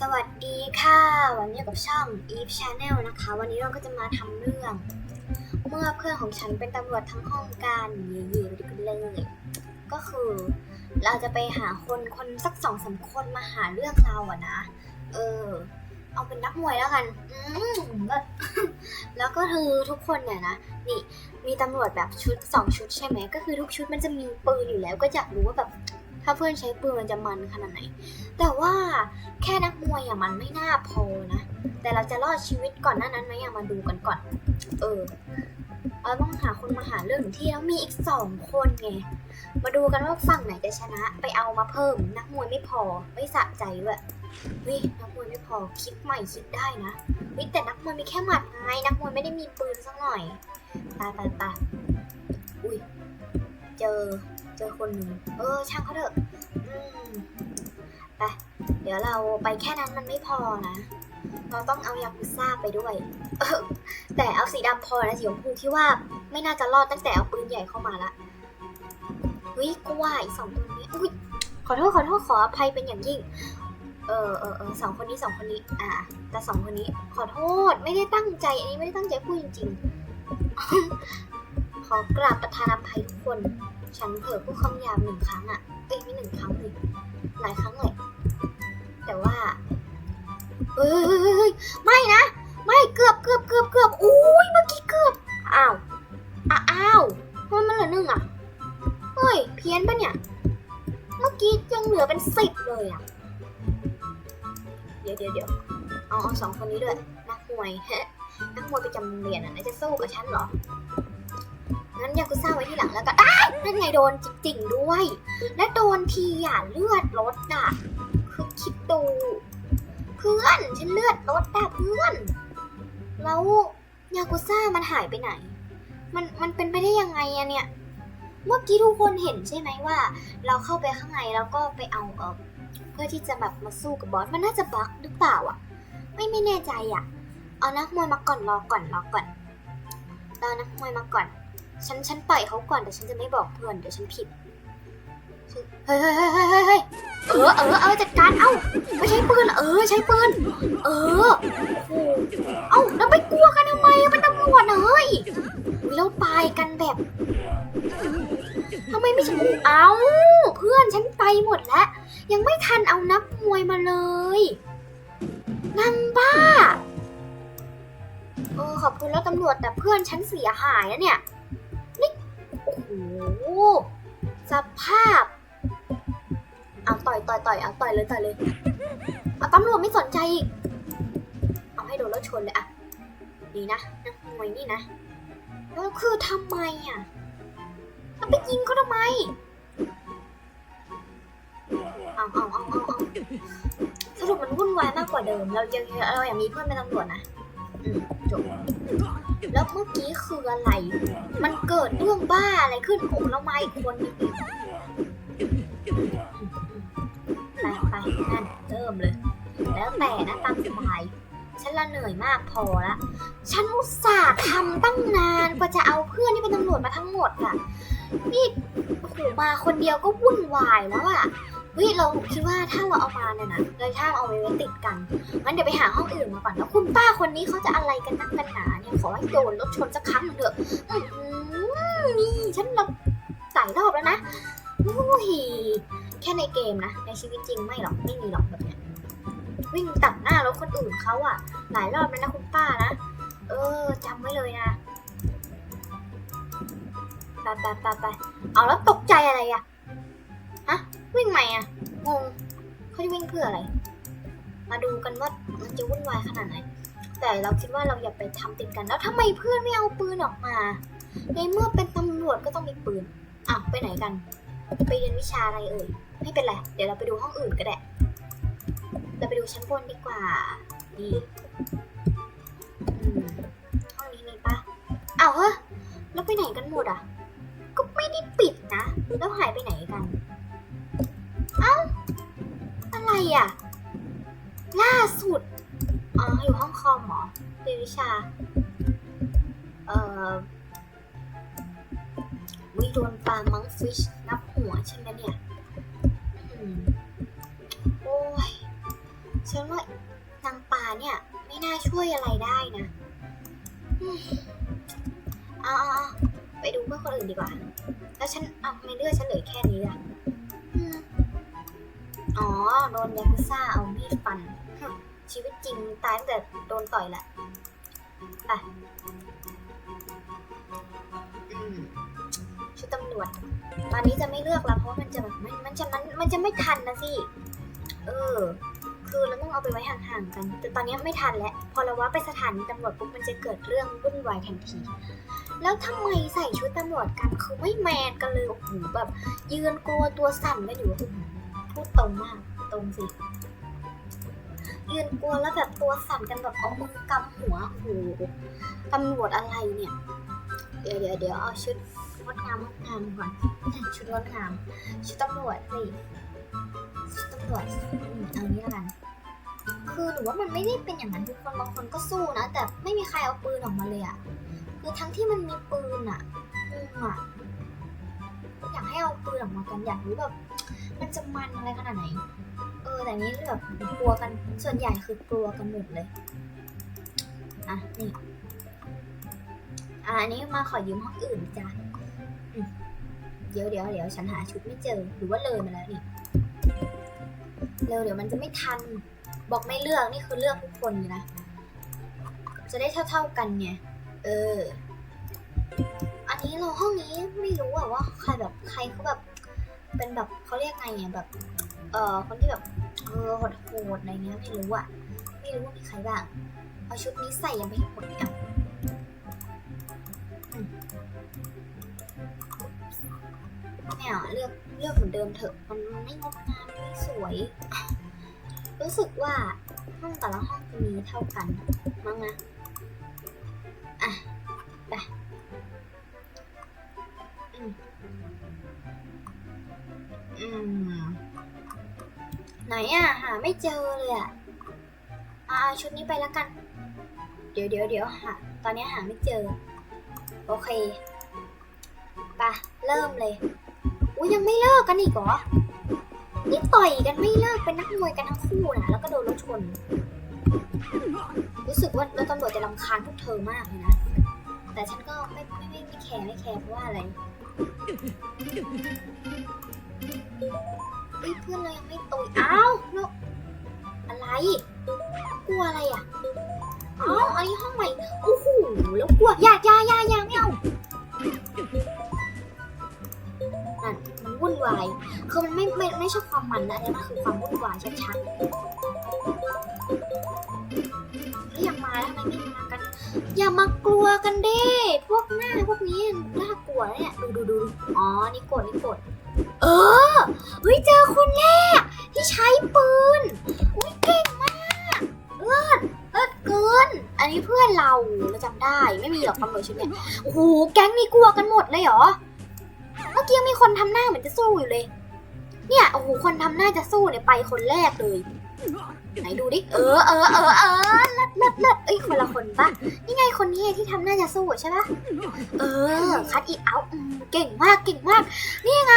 สวัสดีค่ะ วันนี้กับช่อง Eve Channel นะคะ วันนี้เราก็จะมาทำเรื่อง เมื่อเพื่อนของฉันเป็นตำรวจทั้งห้องกันเย่ๆไปดูกันเลย ก็คือเราจะไปหาคนคนสักสองสามคนมาหาเรื่องเราอะนะ เออ เอาเป็นนักมวยแล้วกัน อืมแล้วก็คือทุกคนเนี่ยนะ นี่มีตำรวจแบบชุดสองชุดใช่ไหม ก็คือทุกชุดมันจะมีปืนอยู่แล้ว ก็อยากรู้ว่าแบบ ถ้าเพื่อนใช้ปืนมันจะมันขนาดไหน แต่ว่าแค่นักมวยอะมันไม่น่าพอนะ แต่เราจะรอดชีวิตก่อนหน้านั้นไหมอะมาดูกันก่อน เออ เราต้องหาคนมาหาเรื่องถึงที่แล้วมีอีกสองคนไง มาดูกันว่าฝั่งไหนจะชนะ ไปเอามาเพิ่ม นักมวยไม่พอ ไม่สะใจด้วยเฮ้ยนักมวยไม่พอ คิดใหม่คิดได้นะเฮ้ยแต่นักมวยมีแค่หมัดไง นักมวยไม่ได้มีปืนสักหน่อยตายตายตายอุ้ย เจอ เจอคนหนึ่ง เออ ช่างเขาเถอะ เดี๋ยวเราไปแค่นั้นมันไม่พอนะ เราต้องเอายากุซ่าไปด้วยเออแต่เอาสีดำพอนะสีชมพูที่ว่าไม่น่าจะรอดตั้งแต่เอาปืนใหญ่เข้ามาละเฮ้ยกูว่าอีสองตัวนี้อุ้ยขอโทษขอโทษขออภัยเป็นอย่างยิ่ง เออเออเออสองคนนี้สองคนนี้ อ่า แต่สองคนนี้ขอโทษไม่ได้ตั้งใจ อันนี้ไม่ได้ตั้งใจพูดจริงๆ ขอกราบประธานอภัยทุกคน ฉันเผลอพูดคำหยาบหนึ่งครั้งอะเอ้ยไม่หนึ่งครั้งเลยหลายครั้งเลย แต่ว่าเฮ้ยไม่นะ ไม่เกือบเกือบเกือบเกือบอุ้ยเมื่อกี้เกือบอ้าวอ้าวทำไมมันเหลือหนึ่งอะเฮ้ยเพี้ยนปะเนี่ย เมื่อกี้ยังเหลือเป็นสิบเลยอะเดี๋ยวเดี๋ยวเดี๋ยวเอาเอาสองคนนี้ด้วยนักมวยนักมวยไปจำเรียนอะนายจะสู้กับฉันเหรองั้นยากุซ่าไว้ที่หลังแล้วก็อ้านั่นไงโดนจริงๆด้วย และโดนทีอะเลือดลดอะ คิดดูเพื่อนฉันเลือดลดอะเพื่อน แล้วยากุซ่ามันหายไปไหน มันมันเป็นไปได้ยังไงอะเนี่ย เมื่อกี้ทุกคนเห็นใช่ไหมว่า เราเข้าไปข้างในแล้วก็ไปเอาเออเพื่อที่จะแบบมาสู้กับบอสมันน่าจะบั๊กหรือเปล่าอะไม่ไม่แน่ใจอะเอานักมวยมาก่อนรอก่อนรอก่อนรอนักมวยมาก่อน ฉันฉันปล่อยเขาก่อนแต่ฉันจะไม่บอกเพื่อนเดี๋ยวฉันผิด เฮ้ยเฮ้ยเฮ้ยเฮ้ยเฮ้ยเออเออเออจัดการเอ้าไม่ใช้ปืนเออใช้ปืน เออโอ้โหเอ้าแล้วไปกลัวกันทำไมอะเป็นตำรวจนะเฮ้ยแล้วตายกันแบบทำไมไม่ใช่เอ้าเพื่อนฉันไปหมดแล้ว ยังไม่ทันเอานักมวยมาเลยนางบ้าเออขอบคุณแล้วตำรวจแต่เพื่อนฉันเสียหายนะเนี่ย ต่อยเอาต่อยเลยต่อยเลยเอาตำรวจไม่สนใจอีกเอาให้โดนรถชนเลยอะดีนะนักมวยนี่นะแล้วคือทำไมอะแล้วไปยิงเขาทำไมเอาเอาเอาเอาเอาสรุปมันวุ่นวายมากกว่าเดิม เรายังเราอยากมีเพื่อนเป็นตำรวจนะจบแล้วเมื่อกี้คืออะไร มันเกิดเรื่องบ้าอะไรขึ้นโอ้แล้วมาอีกคนนึง ริ่มเลย แล้วแต่นะตามสบาย ฉันละเหนื่อยมากพอละ ฉันอุตส่าห์ทำตั้งนานกว่าจะเอาเพื่อนที่เป็นตำรวจมาทั้งหมดอะนี่โอ้โหมาคนเดียวก็วุ่นวายแล้วอะเฮ้ยเราคิดว่าถ้าเราเอามาเนี่ยนะเลยถ้าเอาไว้ไว้ติดกันงั้นเดี๋ยวไปหาห้องอื่นมาก่อนแล้วคุณป้าคนนี้เขาจะอะไรกันนักกันหนาเนี่ยขอให้โดนรถชนสักครั้งเถอะอื้อหือนี่ฉันเรับหลายรอบแล้วนะโอ้ย ค่ในเกมนะ ในชีวิตจริงไม่หรอกไม่มีหรอกแบบเนี้ยวิ่งตัดหน้ารถคนอื่นเขาอะหลายรอบแล้วนะคุณป้านะ เออจำไว้เลยนะไปไปไปไปเอาแล้วตกใจอะไรอะฮะวิ่งใหม่อะงงเขาจะวิ่งเพื่ออะไร มาดูกันว่ามันจะวุ่นวายขนาดไหน แต่เราคิดว่าเราอย่าไปทำติดกันแล้วทำไมเพื่อนไม่เอาปืนออกมาในเมื่อเป็นตำรวจก็ต้องมีปืนอ้าวไปไหนกัน ไปเรียนวิชาอะไรเอ่ย ไม่เป็นไร เดี๋ยวเราไปดูห้องอื่นก็ได้ เราไปดูชั้นบนดีกว่า ดีห้องนี้มีปะเอาเฮ้ยแล้วไปไหนกันหมดอะ ก็ไม่ได้ปิดนะ แล้วหายไปไหนกัน เอ้า อะไรอะ ล่าสุด อ๋อ อยู่ห้องคอมหรอเรียนวิชา เอ่อ วิโดนปลามังฟิชนับหัวใช่ไหมเนี่ยโอ้ย ฉันว่านางป่าเนี่ย ไม่น่าช่วยอะไรได้นะอืมเอาเอาไปดูเพื่อนคนอื่นดีกว่า แล้วฉันเอาไม่เลือดฉันเหลือแค่นี้อะอ๋อ โดนยากุซ่าเอามีดฟัน ชีวิตจริงตายตั้งแต่โดนต่อยแหละไป ชุดตำรวจตอนนี้จะไม่เลือกแล้วเพราะว่ามันจะแบบมันมันจะมันมันจะไม่ทันนะสิเออ คือเราต้องเอาไปไว้ห่างๆกัน แต่ตอนนี้ไม่ทันแล้วพอเราว่าไปสถานีตำรวจปุ๊บมันจะเกิดเรื่องวุ่นวายทันที แล้วทำไมใส่ชุดตำรวจกันคือไม่แมนกันเลยโอ้โหแบบยืนกลัวตัวสั่นกันอยู่โอ้โหพูดตรงมากตรงสิยืนกลัวแล้วแบบตัวสั่นกันแบบเอามือกำหัวโอ้โหตำรวจอะไรเนี่ย เดี๋ยวเดี๋ยวเดี๋ยวเอาชุด งดงามงดงามก่อนชุดงดงามชุดตำรวจสิชุดตำรวจเอานี้ล้วกัน คือหนูว่ามันไม่ได้เป็นอย่างนั้นทุกคนบางคนก็สู้นะ แต่ไม่มีใครเอาปืนออกมาเลยอะคือทั้งที่มันมีปืนอะอืมอะอยากให้เอาปืนออกมากันอยากรู้แบบมันจะมันอะไรขนาดไหน เออแต่นี้แบบกลัวกันส่วนใหญ่คือกลัวกันหมดเลยอะนี่อะอันนี้มาขอยืมห้องอื่นจ้ะ เดี๋ยวเดี๋ยวเดี๋ยวฉันหาชุดไม่เจอ หรือว่าเลยมาแล้วนี่ เร็วเดี๋ยวมันจะไม่ทัน บอกไม่เลือกนี่คือเลือกทุกคนเลยนะ จะได้เท่าๆกันไง เออ อันนี้เราห้องนี้ไม่รู้อะว่าใครแบบใครเขาแบบเป็นแบบเขาเรียกไงอะแบบ เออคนที่แบบ เออโหดอะไรเงี้ยไม่รู้อะไม่รู้ว่ามีใครบ้าง เอาชุดนี้ใส่ยังไม่หมดเลยอะ เอาเลือกเลือกเหมือนเดิมเถอะมันไม่งดงามไม่สวย รู้สึกว่าห้องแต่ละห้องจะมีเท่ากันมั้งนะอะไปอืมอืมไหนอะหาไม่เจอเลยอะอาชุดนี้ไปแล้วกัน เดี๋ยวเดี๋ยวเดี๋ยวหาตอนนี้หาไม่เจอ โอเคไปเริ่มเลย อุ้ยยังไม่เลิกกันอีกเหรอ นี่ต่อยกันไม่เลิกเป็นนักมวยกันทั้งคู่นะแล้วก็โดนรถชน รู้สึกว่ารถตำรวจจะรำคาญพวกเธอมากเลยนะ แต่ฉันก็ไม่ไม่ไม่ไม่แคร์ไม่แคร์เพราะว่าอะไรเฮ้ยเพื่อนเรายังไม่ตุยอ้าวแล้วอะไรกลัวอะไรอะอ้าวอันนี้ห้องใหม่โอ้โหแล้วกลัวอย่าอย่าอย่าอย่าไม่เอา วาย คือมันไม่ไม่ไม่ใช่ความมันนะอันนี้มันคือความวุ่นวายชัดๆแล้วอย่ามาแล้วทำไมไม่มากัน อย่ามากลัวกันเด้พวกหน้าพวกนี้น่ากลัวเนี่ยดูดูดูอ๋อนี่กดนี่กดเออเฮ้ยเจอคนแรกที่ใช้ปืนอุ้ยเก่งมากเลิศเลิศเกิน อันนี้เพื่อนเราเราจำได้ไม่มีหรอกตำรวจชุดเนี่ยโอ้โหแก๊งนี้กลัวกันหมดเลยเหรอ เมื่อกี้มีคนทำหน้าเหมือนจะสู้อยู่เลย เนี่ย โอ้โห คนทำหน้าจะสู้เนี่ยไปคนแรกเลย ไหนดูดิ เออเออเออเออเลิศเลิศเลิศเอ้ย คนละคนปะนี่ไงคนนี้ที่ทำหน้าจะสู้ใช่ปะเออ คัดอีกเอาอืมเก่งมาก เก่งมาก นี่ไง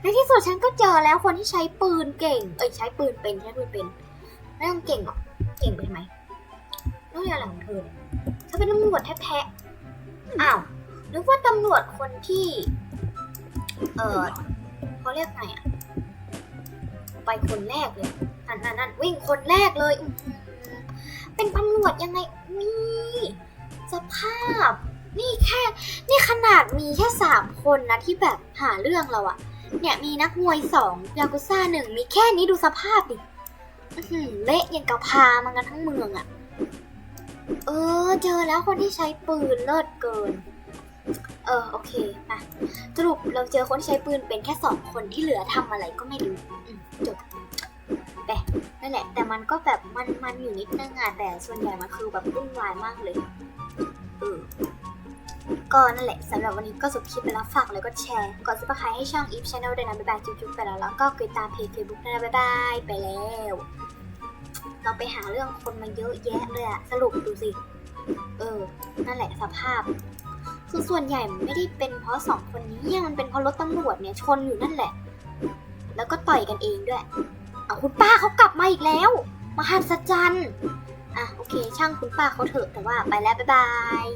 ในที่สุดฉันก็เจอแล้วคนที่ใช้ปืนเก่ง เอ้ย ใช้ปืนเป็น ใช้ปืนเป็น ไม่ต้องเก่งหรอก เก่งไปทำไมนู่นอะไรของเธอเนี่ยเธอเป็นตำรวจแท้ๆอ้าวนึกว่าตำรวจคนที่ เออเขาเรียกไงอะไปคนแรกเลยนั่นนั่นนั่นวิ่งคนแรกเลย เป็นตำรวจยังไงนี่สภาพ นี่แค่ นี่ขนาดมีแค่สามคนนะที่แบบหาเรื่องเราอะเนี่ยมีนักมวยสองยากุซ่าหนึ่งมีแค่นี้ดูสภาพดิอื้อหือเละย่างกับพามันกันทั้งเมืองอะเออ เจอแล้วคนที่ใช้ปืนเลิศเกิน ออโอเคมาสรุปเราเจอคนที่ใช้ปืนเป็นแค่สองคนที่เหลือทำอะไรก็ไม่รู้จบแต่นั่นแหละ แต่มันก็แบบมันมันอยู่นิดนึงอะแต่ส่วนใหญ่มันคือแบบวุ่นวายมากเลยเออก็นั่นแหละสำหรับวันนี้ก็จบคลิปไปแล้วฝากเลยก็แชร์ กดซับสไครต์ให้ช่อง Eve Channel ด้วยนะบ๊ายบายจุ๊บๆไปแล้วแล้วก็กดตามเพจ Facebook ด้วยนะบ๊ายบายไปแล้ว เราไปหาเรื่องคนมาเยอะแยะเลยอะสรุปดูสิ เออ นั่นแหละสภาพ คือส่วนใหญ่มันไม่ได้เป็นเพราะสองคนนี้มันเป็นเพราะรถตำรวจเนี่ยชนอยู่นั่นแหละ แล้วก็ต่อยกันเองด้วย เอาคุณป้าเขากลับมาอีกแล้วมามหัศจรรย์ อะโอเค ช่างคุณป้าเขาเถอะแต่ว่าไปแล้วบ๊ายบาย